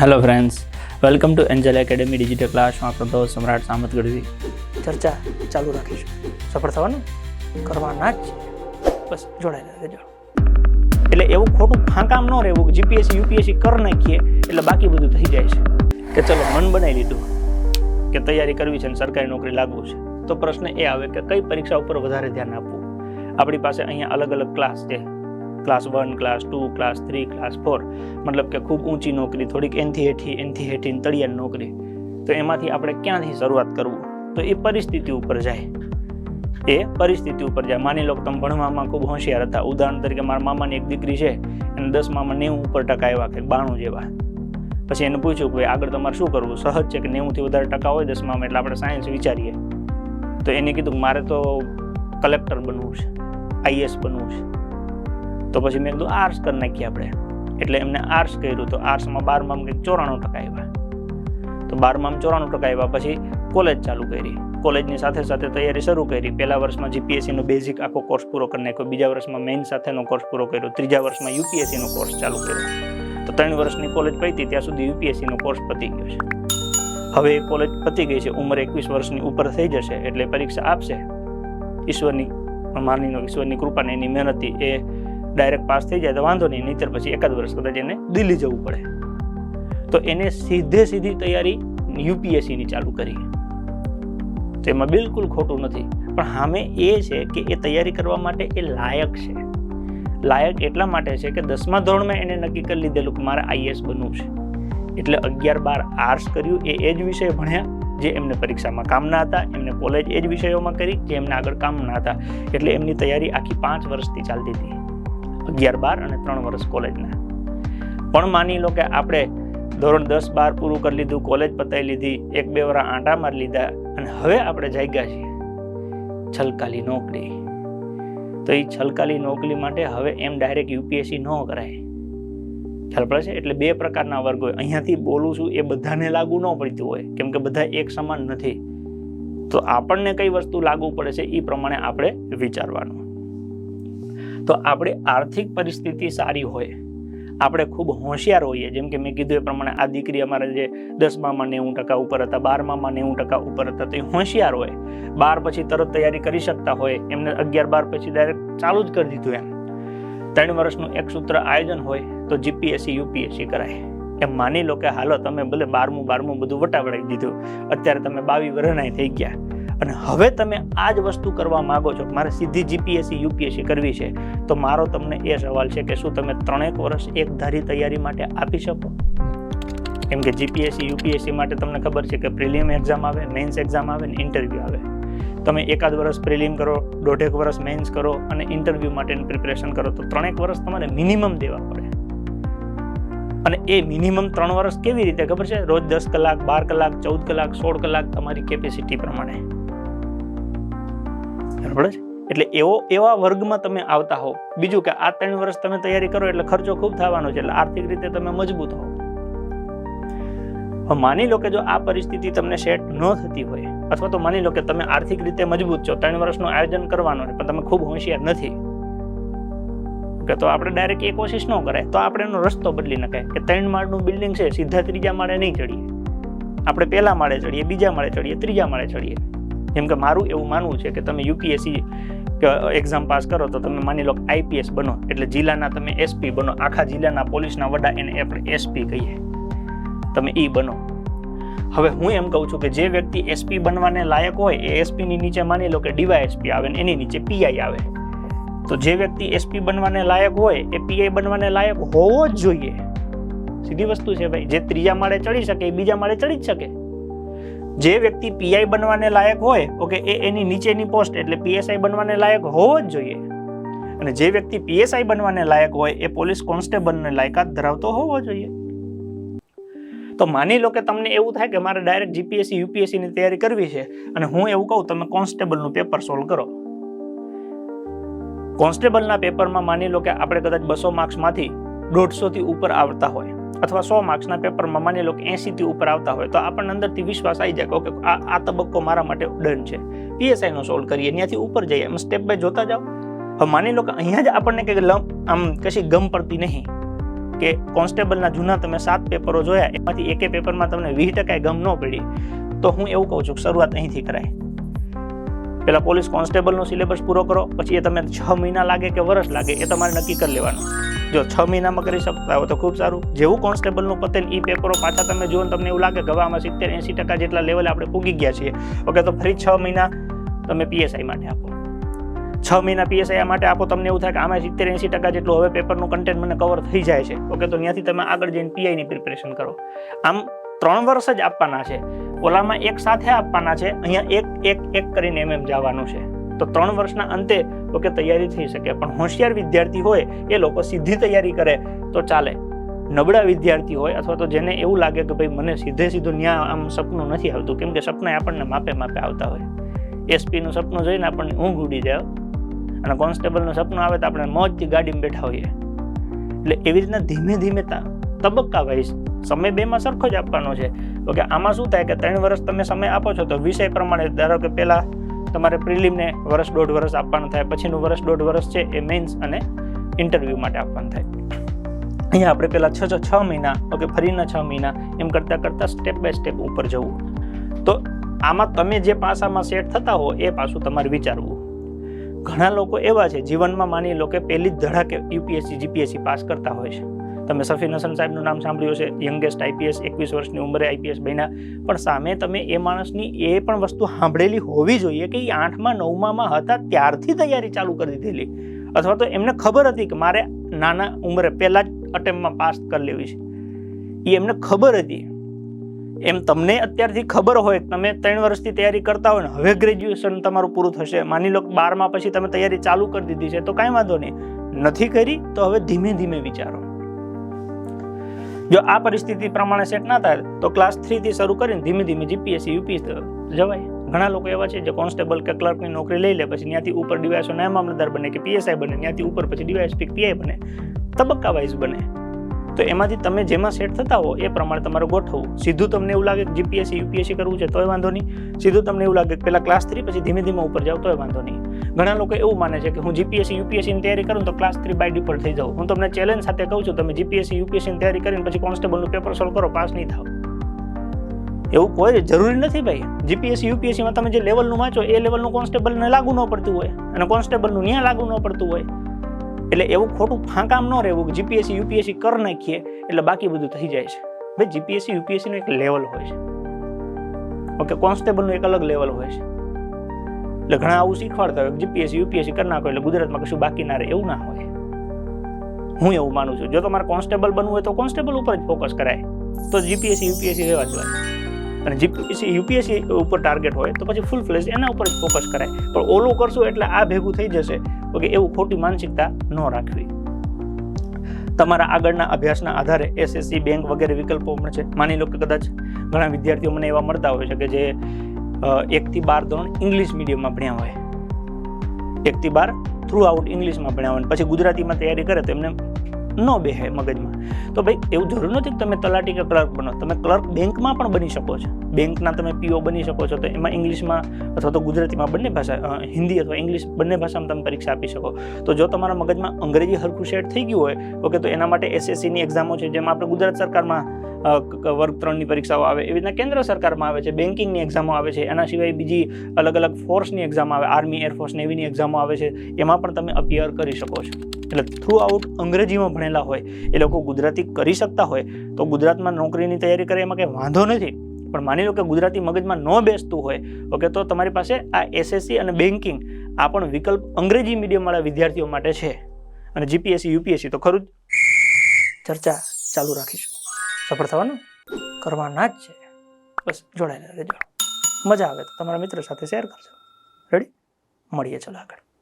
Hello friends welcome to Angel Academy digital ક્લાસમાં આપણો દોસ્ત સમ્રાટ સામત ગઢવી. ચર્ચા ચાલુ રાખીશું. સફળ થવાનું? કરવાના જ બસ જોડાયેલા રહેજો એટલે એવું ખોટું ફાંકામ ન રહેવું કે જીપીએસસી યુપીએસસી કર નાખીએ એટલે બાકી બધું થઈ જાય છે. કે ચલો મન બનાવી લીધું. કે તૈયારી કરવી છે અને સરકારી નોકરી લાગવું છે. તો પ્રશ્ન એ આવે કે કઈ પરીક્ષા ઉપર વધારે ધ્યાન આપવું? આપણી પાસે અહીંયા અલગ અલગ ક્લાસ છે. Class one class two class three class four મતલબ કે ખૂબ ઊંચી નોકરી, થોડીક એનથી હેઠી એનથી હેઠી તળિયાની નોકરી. તો એમાંથી આપણે ક્યાંથી શરૂઆત કરવું? તો એ પરિસ્થિતિ ઉપર જાય. એ પરિસ્થિતિ ઉપર જાય. માની લો કે તમે ભણવામાં ખૂબ હોશિયાર હતા. ઉદાહરણ તરીકે મારા મામાની એક દીકરી છે, એને દસમામાં નેવું ઉપર ટકા આવ્યા કે બાણું જેવા. પછી એને પૂછ્યું કે આગળ તમારે શું કરવું? સહજ છે કે નેવુંથી વધારે ટકા હોય દસમામાં એટલે આપણે સાયન્સ વિચારીએ. તો એને કીધું મારે તો કલેક્ટર બનવું છે આઈએસ બનવું છે. તો પછી મેં કીધું આર્ટ્સ કરી નાખીએ આપણે. એટલે એમને આર્ટ્સ કર્યું તો આર્ટ્સમાં બારમામાં કંઈક ચોરાણું ટકા આવ્યા તો બારમામાં ચોરાણું ટકા આવ્યા પછી કોલેજ ચાલુ કરી. કોલેજની સાથે સાથે તૈયારી શરૂ કરી. પહેલા વર્ષમાં જીપીએસસીનો બેઝિક આખો કોર્સ પૂરો કરી નાખ્યો. બીજા વર્ષમાં મેઇન સાથેનો કોર્સ પૂરો કર્યો. ત્રીજા વર્ષમાં યુપીએસસીનો કોર્સ ચાલુ કર્યો. તો ત્રણ વર્ષની કોલેજ પતી ત્યાં સુધી યુપીએસસીનો કોર્સ પતી ગયો છે. હવે એ કોલેજ પતી ગઈ છે. ઉંમર એકવીસ વર્ષની ઉપર થઈ જશે એટલે પરીક્ષા આપશે. ઈશ્વરની માનીનો ઈશ્વરની કૃપાને એની મહેનતથી એ ડાયરેક્ટ પાસ થઈ જાય તો વાંધો નહીં, નહીતર પછી એકાદ વર્ષ કદાચ એને દિલ્હી જવું પડે. તો એને સીધે સીધી તૈયારી યુપીએસસીની ચાલુ કરી. તો એમાં બિલકુલ ખોટું નથી. પણ સામે એ છે કે એ તૈયારી કરવા માટે એ લાયક છે. લાયક એટલા માટે છે કે દસમા ધોરણમાં એને નક્કી કરી લીધેલું કે મારે આઈએસ બનવું છે. એટલે અગિયાર બાર આર્ટ્સ કર્યું, એ એ જ વિષય ભણ્યા, જે એમને પરીક્ષામાં કામના હતા, એમને કોલેજ એ જ વિષયોમાં કરી જે એમને આગળ કામના હતા. એટલે એમની તૈયારી આખી પાંચ વર્ષથી ચાલતી હતી. અગિયાર બાર અને ત્રણ વર્ષ કોલેજના. પણ માની લો કે આપણે ધોરણ દસ બાર પૂરું કરી લીધું, કોલેજ પતાવી લીધી, એક બે વાર આંટા મારી લીધા અને હવે આપણે જાગ્યા છીએ છલકાલી નોકરી. તો એ છલકાલી નોકરી માટે હવે એમ ડાયરેક્ટ યુપીએસસી ન કરાય. ખ્યાલ પડે છે? એટલે બે પ્રકારના વર્ગ હોય. અહીંયાથી બોલું છું એ બધાને લાગુ ન પડતું હોય, કેમ કે બધા એક સમાન નથી. તો આપણને કઈ વસ્તુ લાગુ પડે છે એ પ્રમાણે આપણે વિચારવાનું. તો આપણી આર્થિક પરિસ્થિતિ સારી હોય. આપણે ખૂબ હોશિયાર હોઈએ. જેમ કે મેં કીધું એ પ્રમાણે આ દીકરી અમારે જે દસમામાં નેવું ટકા ઉપર હતા, બારમામાં નેવું ટકા ઉપર હતા, તો એ હોશિયાર હોય. બાર પછી તરત તૈયારી કરી શકતા હોય. એમને અગિયાર બાર પછી ડાયરેક્ટ ચાલુ જ કરી દીધું એમ. ત્રણ વર્ષનું એક સૂત્ર આયોજન હોય તો જીપીએસસી યુપીએસસી કરાય. એમ માની લો કે હાલો, તમે ભલે બારમું બારમું બધું વટાવડાવી દીધું. અત્યારે તમે બાવી વરણાય થઈ ગયા. અને હવે તમે આ જ વસ્તુ કરવા માગો છો, મારે સીધી જીપીએસસી યુપીએસસી કરવી છે, તો મારો તમને એ સવાલ છે કે શું તમે ત્રણેક વર્ષ એક ધારી તૈયારી માટે આપી શકો? કેમ કે જીપીએસસી યુપીએસસી માટે તમને ખબર છે કે પ્રિલિયમ એક્ઝામ આવે, મેન્સ એક્ઝામ આવે ને ઇન્ટરવ્યૂ આવે. તમે એકાદ વર્ષ પ્રિલિયમ કરો, દોઢેક વર્ષ મેન્સ કરો અને ઇન્ટરવ્યૂ માટેની પ્રિપેરેશન કરો, તો ત્રણેક વર્ષ તમારે મિનિમમ દેવા પડે. અને એ મિનિમમ ત્રણ વર્ષ કેવી રીતે ખબર છે? રોજ દસ કલાક, બાર કલાક, ચૌદ કલાક, સોળ કલાક તમારી કેપેસિટી પ્રમાણે. બરાબર છે? એટલે એવો, એવા વર્ગમાં તમે આવતા હો બીજું કે આ ત્રણ વર્ષ તમે તૈયારી કરો એટલે ખર્ચો ખૂબ થવાનો છે, એટલે આર્થિક રીતે તમે મજબૂત હો માની લો કે જો આ પરિસ્થિતિ તમને સેટ ન થતી હોય, અથવા તો માની લો કે તમે આર્થિક રીતે મજબૂત છો, ત્રણ વર્ષનું આયોજન કરવાનું પણ તમે ખૂબ હોશિયાર નથી, કે તો આપણે ડાયરેક્ટ એ કોશિશ ન કરાય, તો આપણે એનો રસ્તો બદલી નકાય કે ત્રણ માળનું બિલ્ડિંગ છે, સીધા ત્રીજા માળે નહીં ચડીએ. આપણે પહેલા માળે ચડીએ, બીજા માળે ચડીએ, ત્રીજા માળે ચડીએ. જેમ કે મારું એવું માનવું છે કે તમે યુપીએસસી એક્ઝામ પાસ કરો તો તમે માની લો આઈપીએસ બનો, એટલે જિલ્લાના તમે એસપી બનો, આખા જિલ્લાના પોલીસના વડા એને આપણે એસપી કહીએ. તમે એ બનો. હવે હું એમ કહું છું કે જે વ્યક્તિ એસપી બનવાને લાયક હોય, એ એસપીની નીચે માની લો કે ડીવાયએસપી આવે ને એની નીચે પીઆઈ આવે. તો જે વ્યક્તિ એસપી બનવાને લાયક હોય, એ પીઆઈ બનવાને લાયક હોવો જ જોઈએ. સીધી વસ્તુ છે ભાઈ, જે ત્રીજા માળે ચડી શકે, એ બીજા માળે ચડી જ શકે. જે વ્યક્તિ પીઆઈ બનવાને લાયક હોય, ઓકે, એ એની નીચેની પોસ્ટ એટલે પીએસઆઈ બનવાને લાયક હોવો જ જોઈએ. અને જે વ્યક્તિ પીએસઆઈ બનવાને લાયક હોય, એ પોલીસ કોન્સ્ટેબલને લાયકાત ધરાવતો હોવો જોઈએ. તો માની લો કે તમને એવું થાય કે મારે ડાયરેક્ટ જીપીએસસી યુપીએસસીની તૈયારી કરવી છે, અને હું એવું કહું, તમે કોન્સ્ટેબલનું પેપર સોલ્વ કરો. કોન્સ્ટેબલના પેપરમાં માની લો કે આપણે કદાચ બસો માર્ક્સમાંથી દોઢસોથી ઉપર આવતા હોય. અથવા સો માર્ક્સના પેપરમાં માની લો કે એંસીથી ઉપર આવતા હોય, તો આપણને અંદરથી વિશ્વાસ આવી જાય કે આ આ તબક્કો મારા માટે ડન છે. પીએસઆઈનો સોલ્વ કરીએ, ત્યાંથી ઉપર જઈએ. એમ સ્ટેપ બાય જોતા જાઓ. હવે માની લો કે અહીંયા જ આપણને કંઈક લમ આમ કશી ગમ પડતી નહીં કે કોન્સ્ટેબલના જૂના તમે સાત પેપરો જોયા, એમાંથી એકે પેપરમાં તમને વીસ ટકા ગમ ન પડી. તો હું એવું કહું છું શરૂઆત અહીંથી કરાય. પેલા પોલીસ કોન્સ્ટેબલનો સિલેબસ પૂરો કરો, પછી એ તમે છ મહિના લાગે કે વર્ષ લાગે, એ તમારે નક્કી કરી લેવાનું. જો છ મહિનામાં કરી શકતા હો તો ખૂબ સારું. જેવું કોન્સ્ટેબલનું પતે એ પેપરો પાછા તમે જુઓ તમને એવું લાગે કે આમાં સિત્તેર, એંસી ટકા જેટલા લેવલે આપણે પૂગી ગયા છીએ. ઓકે, તો ફરી છ મહિના તમે પીએસઆઈ માટે આપો. છ મહિના પીએસઆઈ માટે આપો, તમને એવું થાય કે આમાં સિત્તેર, એંસી ટકા જેટલું હવે પેપરનું કન્ટેન્ટ મને કવર થઈ જાય છે. ઓકે, તો ત્યાંથી તમે આગળ જઈને પીઆઈની પ્રિપરેશન કરો. આમ ત્રણ વર્ષ જ આપવાના છે. ઓલામાં એક સાથે આપવાના છે. અહીંયા એક એક એક કરીને એમ એમ જવાનું છે. તો ત્રણ વર્ષના અંતે તો કે તૈયારી થઈ શકે. પણ હોશિયાર વિદ્યાર્થી હોય, એ લોકો સીધી તૈયારી કરે. તો ચાલે. નબળા વિદ્યાર્થી હોય અથવા તો જેને એવું લાગે કે ભાઈ મને સીધે સીધું ન્યા આમ સપનું નથી આવતું. કેમ કે સપના આપણને માપે માપે આવતા હોય. એસપીનું સપનું જોઈને આપણને ઊંઘ ઉડી જાય. અને કોન્સ્ટેબલનું સપનું આવે તો આપણે મોજથી ગાડીમાં બેઠા હોઈએ. એટલે એવી રીતના ધીમે ધીમે તબક્કા વાઇઝ સમય બેમાં સરખો જ આપવાનો છે. તો કે આમાં શું થાય કે ત્રણ વર્ષ તમે સમય આપો છો તો વિષય પ્રમાણે ધારો કે પહેલાં તમારે પ્રિલિમને વર્ષ દોઢ વર્ષ આપવાનું થાય, પછીનું વર્ષ દોઢ વર્ષ છે એ મેન્સ અને ઇન્ટરવ્યૂ માટે આપવાનું થાય. અહીંયા આપણે પહેલાં છ છ છ મહિના ઓકે ફરીના છ મહિના, એમ કરતાં કરતાં સ્ટેપ બાય સ્ટેપ ઉપર જવું. તો આમાં તમે જે પાસામાં સેટ થતા હો એ પાછું તમારે વિચારવું. ઘણા લોકો એવા છે, જીવનમાં માની લો કે પહેલી જ ધડાકે યુપીએસસી જીપીએસસી પાસ કરતા હોય છે. તમે સફીન હસન સાહેબનું નામ સાંભળ્યું છે યંગેસ્ટ આઈપીએસ એકવીસ વર્ષની ઉંમરે આઈપીએસ બન્યા. પણ સામે તમે એ માણસની એ પણ વસ્તુ સાંભળેલી હોવી જોઈએ કે એ આઠમા, નવમામાં હતા, ત્યારથી તૈયારી ચાલુ કરી દીધેલી. અથવા તો એમને ખબર હતી કે મારે નાના ઉંમરે પહેલાં જ અટેમ્પમાં પાસ કરી લેવી છે. એ એમને ખબર હતી. એમ તમને અત્યારથી ખબર હોય તમે ત્રણ વર્ષથી તૈયારી કરતા હોય ને, હવે ગ્રેજ્યુએશન તમારું પૂરું થશે. માની લો બારમાં પછી તમે તૈયારી ચાલુ કરી દીધી છે, તો કાંઈ વાંધો નહીં. નથી કરી, તો હવે ધીમે ધીમે વિચારો. જો આ પરિસ્થિતિ પ્રમાણે સેટ ના થાય, તો ક્લાસ થ્રીથી શરૂ કરીને ધીમે ધીમે જીપીએસસી યુપીએસસી જવાય. ઘણા લોકો એવા છે જે કોન્સ્ટેબલ કે ક્લર્કની નોકરી લઈ લે, પછી ત્યાંથી ઉપર ડીવાયસો નાયબ મામલતદાર બને કે પીએસઆઈ બને, ત્યાંથી ઉપર પછી ડીવાયએસપી પીઆઈ બને, તબક્કા વાઇઝ બને. તો એમાંથી તમે જેમાં સેટ થતા હો, એ પ્રમાણે તમારે ગોઠવવું. સીધું તમને એવું લાગે કે જીપીએસસી યુપીએસસી કરવું છે, તોય વાંધો નહીં. સીધું તમને એવું લાગે કે પહેલાં ક્લાસ થ્રી પછી ધીમે ધીમે ઉપર જાવ તોય વાંધો નહીં. ઘણા લોકો એવું માને છે કે હું જીપીએસસી યુપીએસસીની તૈયારી કરું તો ક્લાસ થ્રી બાય ડિફોલ્ટ થઈ જાઉં. હું તમને ચેલેન્જ સાથે કહું છું, તમે જીપીએસસી યુપીએસસીની તૈયારી કરીને પછી કોન્સ્ટેબલનું પેપર સોલ્વ કરો, પાસ નહીં થાવ. એવું કોઈ જરૂરી નથી ભાઈ. જીપીએસસી યુપીએસસીમાં તમે જે લેવલનું વાંચો, એ લેવલનું કોન્સ્ટેબલને લાગુ ન પડતું હોય. અને કોન્સ્ટેબલનું ન્યા લાગુ ન પડતું હોય. એટલે એવું ખોટું ફાંકામ ન રહેવું જીપીએસસી યુપીએસસી કર નાખીએ એટલે બાકી બધું થઈ જાય છે. ભાઈ જીપીએસસી યુપીએસસીનું એક લેવલ હોય છે. ઓકે કોન્સ્ટેબલનું એક અલગ લેવલ હોય છે. એટલે ઘણા આવું શીખવાડતા હોય જીપીએસસી યુપીએસસી કરી નાખો એટલે ગુજરાતમાં કશું બાકી ના રહે, એવું ના હોય. હું એવું માનું છું. જો તમારે કોન્સ્ટેબલ બનવું હોય તો કોન્સ્ટેબલ ઉપર જ ફોકસ કરાય. તો જીપીએસસી યુપીએસસી રહેવા જોઈએ. અને જીપીએસસી યુપીએસસી ઉપર ટાર્ગેટ હોય તો પછી ફૂલ ફ્લેશ એના ઉપર જ ફોકસ કરાય. પણ ઓલું કરશું એટલે આ ભેગું થઈ જશે, ઓકે, એવું ખોટી માનસિકતા ન રાખવી. તમારા આગળના અભ્યાસના આધારે એસએસસી બેંક વગેરે વિકલ્પો પણ છે. માની લો કે કદાચ ઘણા વિદ્યાર્થીઓ મને એવા મળતા હોય છે કે જે એકથી બાર ધોરણ ઇંગ્લિશ મીડિયમમાં ભણ્યા હોય. એકથી બાર થ્રુ આઉટ ઇંગ્લિશમાં ભણ્યા હોય. પછી ગુજરાતીમાં તૈયારી કરે તો એમને ન બેહે મગજમાં. તો ભાઈ, એવું જરૂર નથી કે તમે તલાટી કે ક્લર્ક બનો. તમે ક્લર્ક બેંકમાં પણ બની શકો છો. બેંકના તમે પીઓ બની શકો છો, તો એમાં ઇંગ્લિશમાં અથવા તો ગુજરાતીમાં બંને ભાષા હિન્દી અથવા ઇંગ્લિશ બંને ભાષામાં તમે પરીક્ષા આપી શકો. તો જો તમારા મગજમાં અંગ્રેજી હરખું સેટ થઈ ગયું હોય, ઓકે, તો એના માટે એસએસસીની એક્ઝામો છે, જેમાં આપણે ગુજરાત સરકારમાં વર્ગ ત્રણની પરીક્ષાઓ આવે, એવી રીતના કેન્દ્ર સરકારમાં આવે છે બેન્કિંગની એક્ઝામો આવે છે, એના સિવાય બીજી અલગ અલગ ફોર્સની એક્ઝામ આવે આર્મી એરફોર્સ નેવીની એક્ઝામો આવે છે, એમાં પણ તમે અપિયર કરી શકો છો. એટલે થ્રુ આઉટ અંગ્રેજીમાં ભણેલા હોય, એ લોકો ગુજરાતી કરી શકતા હોય, તો ગુજરાતમાં નોકરીની તૈયારી કરે એમાં કંઈ વાંધો નથી. પણ માની લો કે ગુજરાતી મગજમાં ન બેસતું હોય, ઓકે, તો તમારી પાસે આ એસએસસી અને બેન્કિંગ આ પણ વિકલ્પ અંગ્રેજી મીડિયમવાળા વિદ્યાર્થીઓ માટે છે. અને જીપીએસસી યુપીએસસી તો ખરું જ. ચર્ચા ચાલુ રાખીશું. સફળ થવાનું કરવાના જ છે. બસ જોડાયેલા રહેજો. મજા આવે તો તમારા મિત્ર સાથે શેર કરજો. રેડી મળીએ ચલો આગળ.